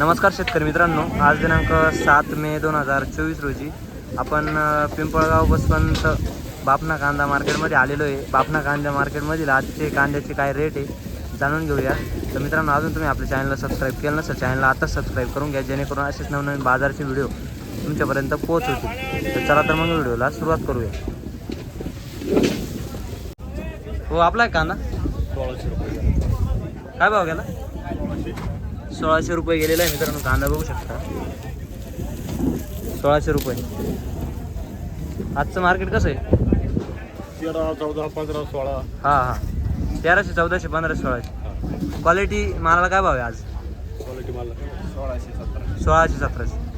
नमस्कार शेतकरी मित्रांनो. आज दिनांक सात मे दोन हजार चोवीस रोजी आपण पिंपळगाव बसवंत बापना कांदा मार्केटमध्ये आलेलो आहे. बापना कांदा मार्केटमधील आजचे कांद्याचे काय रेट आहे जाणून घेऊया. तर मित्रांनो अजून तुम्ही आपल्या चॅनलला सबस्क्राईब केलं नसेल चॅनलला आताच सबस्क्राईब करून घ्या जेणेकरून असेच नवनवीन बाजारचे व्हिडिओ तुमच्यापर्यंत पोहोचवतील तर चला तर मग व्हिडिओला सुरुवात करूया. हो आपला आहे कांदा? काय भाव गेला? सोळाशे रुपये गेलेला आहे मित्रांनो कांदा बघू शकता. सोळाशे रुपये. आजचं मार्केट कसं आहे? तेरा चौदा पंधरा सोळा. हां हां. तेराशे चौदाशे पंधराशे सोळाशे. क्वालिटी मालाला काय भाव आहे आज? क्वालिटी मला सोळाशे सतरा सोळाशे सतराशे.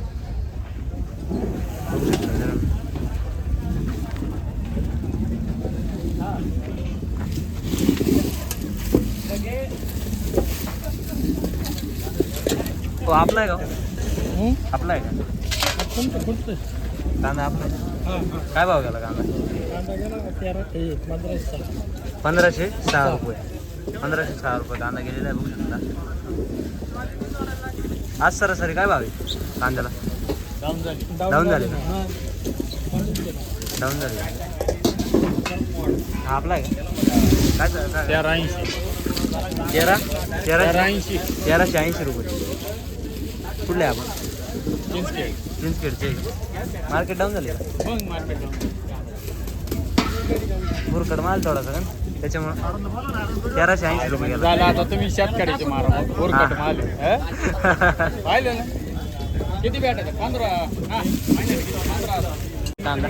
हो आपला आहे का? हो? आपला आहे का? कांदा आपला? काय भाव गेला कांदा? पंधराशे सहा रुपये. पंधराशे सहा रुपये कांदा गेलेला आहे बघू शकता. आज सरासरी काय भाव आहे कांद्याला? डाऊन झाले. का डाऊन झाले. हा आपला आहे का? काय चा- काय- तेरा ऐंशी तेरा? तेरा ऐंशी तेराशे ऐंशी रुपये. कुठले आपण? चिंचखेडचे मार्केट डाऊन झाले बुरकड माल थोडासा का? त्याच्यामुळं तेराशे ऐंशी रुपये झालं आता तुम्ही शेतकऱ्याचे मारा मग कोरकट माल? पाहिलं ना? किती भेटायचं पंधरा. कांदा.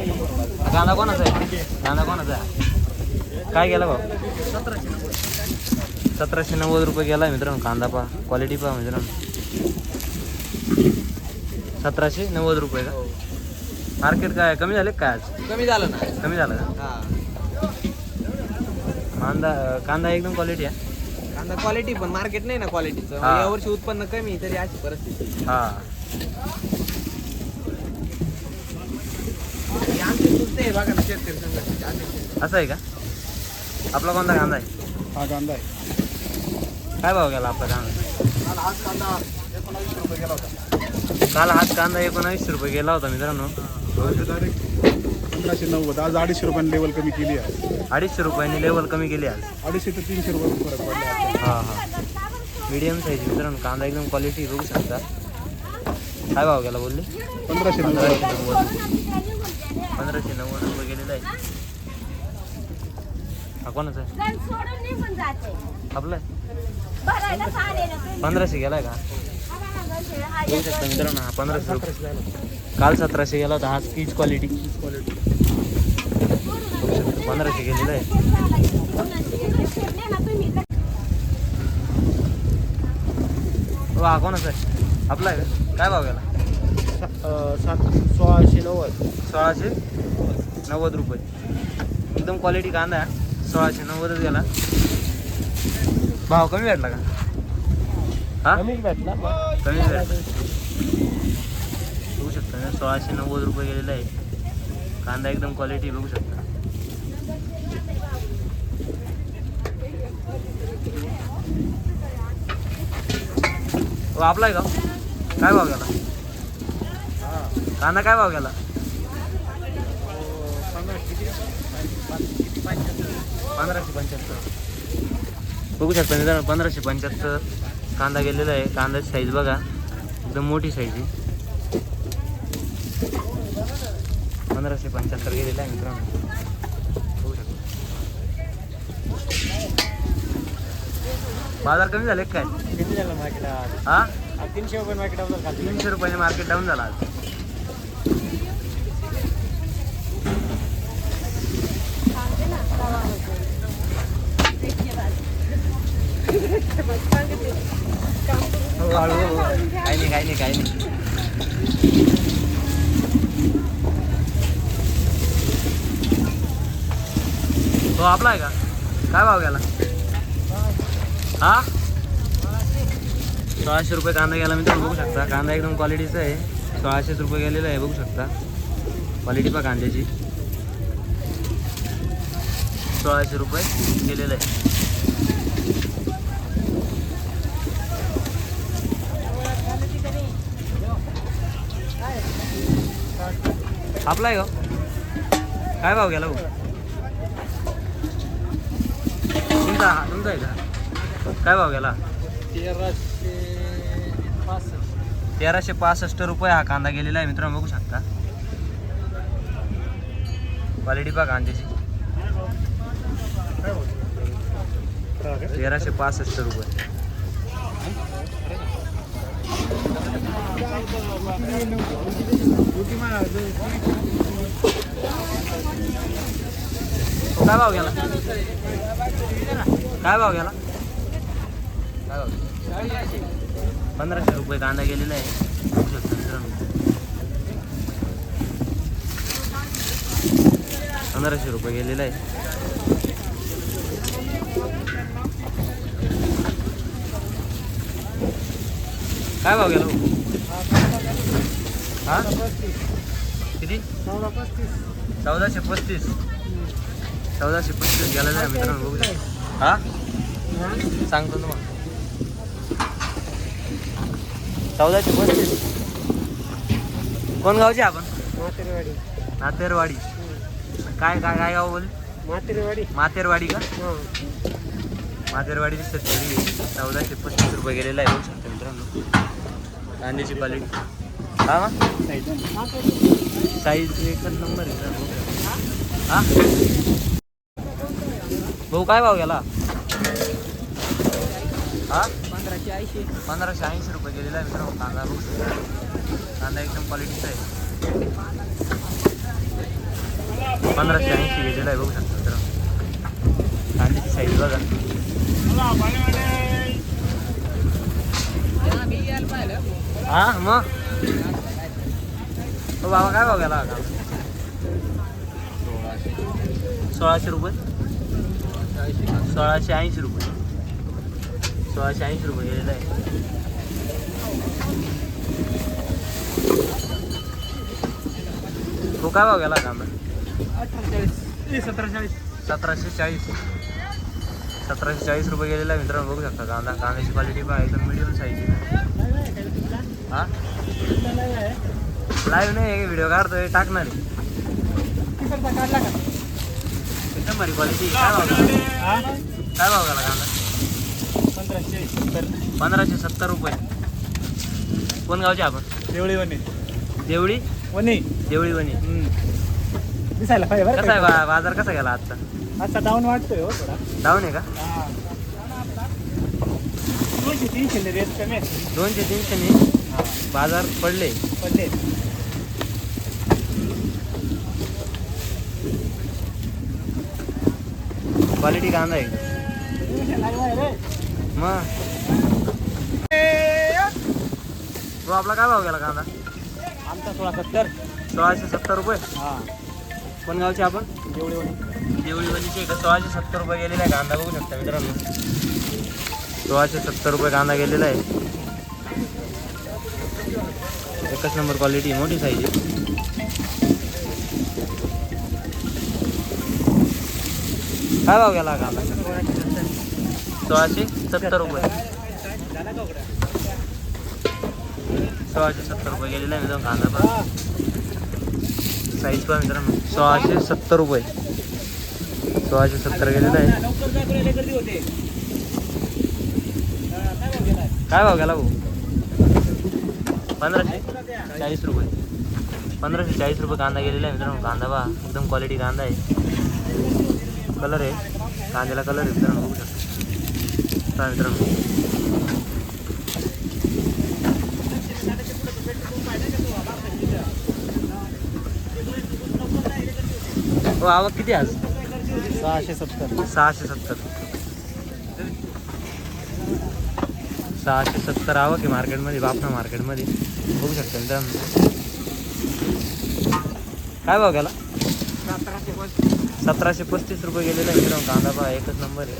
कांदा कोणाचा आहे? कांदा कोणाचा आहे? काय गेला भाऊ? सतराशे नव्वद रुपये गेला आहे मित्रांनो कांदा पहा क्वालिटी पहा मित्रांनो. सतराशे नव्वद रुपये का? मार्केट काय कमी झाले का काय आज? कमी झालं ना. कमी झालं का? हा. कांदा कांदा एकदम क्वालिटी आहे. कांदा क्वालिटी पण मार्केट नाही ना क्वालिटीचं हा. यावर्षी उत्पन्न कमी तरी अशी परिस्थिती हां. आमची बघा ना शेतकरी संघटनेचे अध्यक्ष. असं आहे का? आपला कोणता कांदा आहे? हा कांदा आहे. काय भाव गेला आपला कांदा? आज कांदा एकोणावीसशे रुपये गेला होता काल हाच कांदा एकोणावीसशे रुपये गेला होता मित्रांनो. पंधराशे नव्वद आज अडीचशे रुपयांनी लेवल कमी केली आहे अडीचशे रुपयांनी लेवल कमी केली आज. अडीचशे ते तीनशे रुपये फरक पडला आहे. हां हां. मीडियम साईज मित्रांनो कांदा एकदम क्वालिटी बघू शकता. काय भाव गेला बोलले? पंधराशे पंधराशे नव्वद. नव्वद पंधराशे नव्वद रुपये गेलेला आहे हा कोणाचा? आहे आपला? पंधराशे गेलाय का ना हा बघू शकता मित्रांनो हा पंधराशे रुपये. काल सतराशे गेला होता आज पीच क्वालिटी पंधराशे गेलेलं आहे. कोणाची घेतली ना हा कोणाचा आहे? आपला आहे का? काय भाव गेला? सात सोळाशे नव्वद सोळाशे नव्वद रुपये. एकदम क्वालिटी कांदा सोळाशे नव्वदच गेला. भाव कमी भेटला का? हा? कमी भेटला. बघू शकता ना सोळाशे नव्वद रुपये गेलेला आहे. कांदा एकदम क्वालिटी बघू शकता. हो आपला आहे का? काय भाव गेला? कांदा काय भाव गेला? पंधराशे पंच्याहत्तर. बघू शकता मित्रांनो पंधराशे पंच्याहत्तर कांदा गेलेला आहे. कांद्याची साईज बघा. एकदम मोठी साईज आहे. पंधराशे पंच्याहत्तर गेलेला आहे मित्रांनो. बघू शकता. बाजार कमी झाले काय? किती झालं मार्केट हा? तीनशे रुपये मार्केट खाली तीनशे रुपयाने मार्केट डाऊन झाला आज. काही नाही काही नाही काही नाही तो आपला आहे का? काय भाव गेला? हा? सोळाशे रुपये कांदा गेला मी बघू शकता. कांदा एकदम क्वालिटीचा आहे. सोळाशेच रुपये गेलेला आहे बघू शकता. क्वालिटी पहा कांद्याची. सोळाशे रुपये गेलेलं आहे. आपला आहे का काय भाव गेला भाऊ तुमचा तुमचा आहे का? काय भाव गेला? तेराशे पासष्ट तेराशे पासष्ट रुपये हा कांदा गेलेला आहे. मित्रांनो बघू शकता. क्वालिटी पहा कांद्याची. तेराशे पासष्ट रुपये. काय भाव गेला? काय भाव गेला? काय भाव पंधराशे रुपये कांदा गेलेला आहे. पंधराशे रुपये गेलेला आहे. काय भाव गेला? हा? किती? चौदा पस्तीस चौदाशे पस्तीस. चौदाशे पस्तीस गेलेला आहे मित्रांनो बघू हा? सांगतो ना मग चौदाशे पस्तीस. कोण गावचे आपण? मातेरवाडी नातेरवाडी काय काय काय गाव बोल मातेरवाडी मातेरवाडी का? हां. मातेरवाडीची शेतकरी. चौदाशे पस्तीस रुपये गेलेला आहे बघू शकता मित्रांनो. कांद्याची पाली हा मग? साईज एकच नंबर आहे हा? भाऊ काय भाव गेला? हा? पंधराशे ऐंशी पंधराशे ऐंशी रुपये गेलेला आहे मित्रांनो. कांदा बघू शकता. कांदा एकदम क्वालिटीचा आहे. पंधराशे ऐंशी गेलेला आहे बघू शकता मित्रांनो. कांद्याची साईज बघा. हा मग? हो बाबा काय भाव गेला का सोळाशे रुपये? सोळाशे ऐंशी रुपये. सोळाशे ऐंशी रुपये गेलेला आहे तो काय भाव गेला कांदा सतरा चाळीस सतराशे चाळीस. सतराशे चाळीस रुपये गेलेला आहे मित्रांनो बघू शकता. कांदा कांद्याची क्वालिटी पण एकदम मिडियम साईज हा? लाईव्ह नाही व्हिडिओ काढतोय टाकणार आहे. काढला का एकदम भारी क्वालिटी काय भाव काय भाव गेला कांदा? पंधराशे सत्तर पंधराशे सत्तर रुपये. कोण गावचे आपण? देवळी? वने देवळी वने देवळी वणी दिसायला पाहिजे बरं कसा आहे बाजार कसा गेला आजचा? आता डाऊन वाटतोय हो थोडा. डाऊन आहे का? हा. दोनशे तीनशे रेट कमी दोनशे तीनशे बाजार पडले. पडले. क्वालिटी कांदा आहे. मग तो आपला काय भाव गेला कांदा? आमचा सोळा सत्तर. सोळाशे सत्तर रुपये? हा. कोण गावचे आपण? देवळी वने देवळी वलीचे का सोळाशे सत्तर रुपये गेलेला आहे कांदा. बघू शकता मित्रांनो. सोळाशे सत्तर रुपये कांदा गेलेला आहे. एकच नंबर क्वालिटी मोठी साईज आहे. काय भाव गेला कांदा सोळाशे सत्तर रुपये. सोळाशे सत्तर रुपये गेलेला आहे मित्रांनो कांदा पण. साईज पण मित्रांनो. सोळाशे सत्तर रुपये. सोळाशे सत्तर गेलेला आहे. काय भाव घ्यायला काय भाव गेला भाऊ? पंधराशे चाळीस रुपये. पंधराशे चाळीस रुपये कांदा गेलेला आहे मित्रांनो. कांदा बा एकदम क्वालिटी कांदा आहे. कलर आहे. कांद्याला कलर आहे मित्रांनो बघू शकता. मित्रांनो. हो आवक किती आज? सहाशे सत्तर. सहाशे सत्तर. सहाशे सत्तर आवक की मार्केटमध्ये बापना मार्केटमध्ये. बघू शकता मित्रांनो. काय भाव गेला? सतराशे पस्तीस रुपये गेलेला आहे मित्रांनो. कांदा पहा एकच नंबर आहे.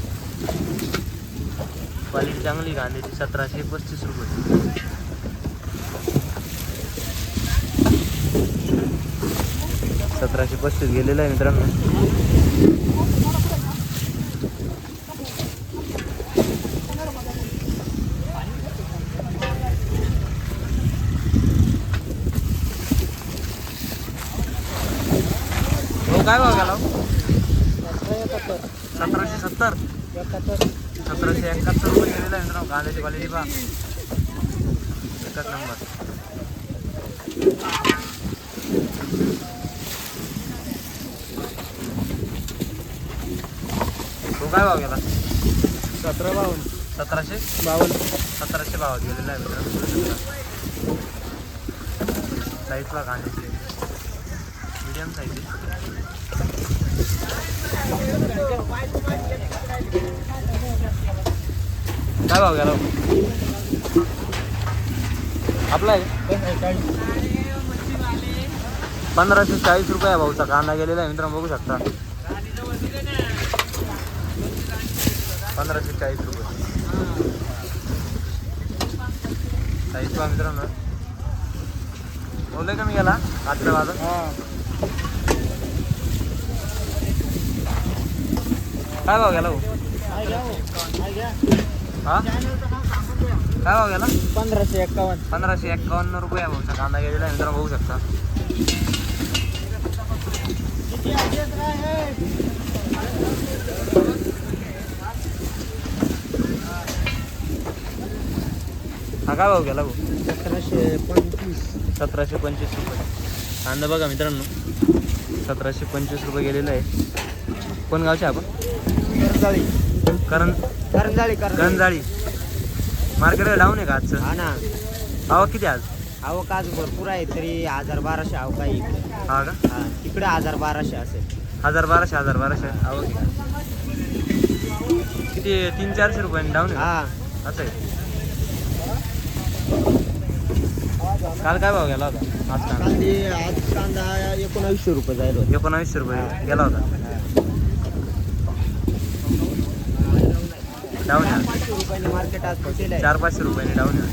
क्वालिटी चांगली कांद्याची सतराशे पस्तीस रुपये. सतराशे पस्तीस गेलेला आहे मित्रांनो. काय भाव गेला? सतराशे सत्तर. सतराशे एकाहत्तर रुपये गेलेला आहे मित्रांनो कांद्याची क्वालिटी पहा. एकच नंबर. तो काय भाव गेला? सतरा बावन्न सतराशे? बावन्न सतराशे भावात गेलेला आहे मित्रांनो. साईजला कांद्याची. मीडियम साईज काय भाव घ्याला आपला आहे? पंधराशे चाळीस रुपये भाऊचा. कांदा गेलेला आहे मित्रांनो बघू शकता. पंधराशे चाळीस रुपये. चाळीस पहा मित्रांनो. बोलले का मी गेला अकरा वाजत काय भाव गेला भाऊ? हा? काय भाव गेला? पंधराशे एक्कावन्न पंधराशे एक्कावन्न रुपये भाऊचा. कांदा गेलेला मित्रांनो बघू शकता. हा काय भाव गेला भाऊ? सतराशे पंचवीस. सतराशे पंचवीस रुपये. कांदा बघा मित्रांनो. सतराशे पंचवीस रुपये गेलेला आहे. कोण गावचे आपण? करंजाळी. करण करंजाळी गंजाळी मार्केटला डाऊन आहे का आजचं? हा ना. आवक किती आज? आवक आज भरपूर आहे तरी हजार बाराशे आवक आहे इकडे. हा का? हा तिकडे हजार बाराशे असेल. हजार बाराशे हजार बाराशे. आवक आहे. किती तीन चारशे रुपयांनी डाऊन आहे हा. का? असं आहे. काल काय भाव गेला होता? आज कांदा कांदे आज कांदा एकोणावीसशे रुपये जायला होते. एकोणावीसशे रुपये गेला होता. डाऊन आहे आज. पाचशे रुपयाने मार्केट आज चार पाचशे रुपयांनी डाऊन आहे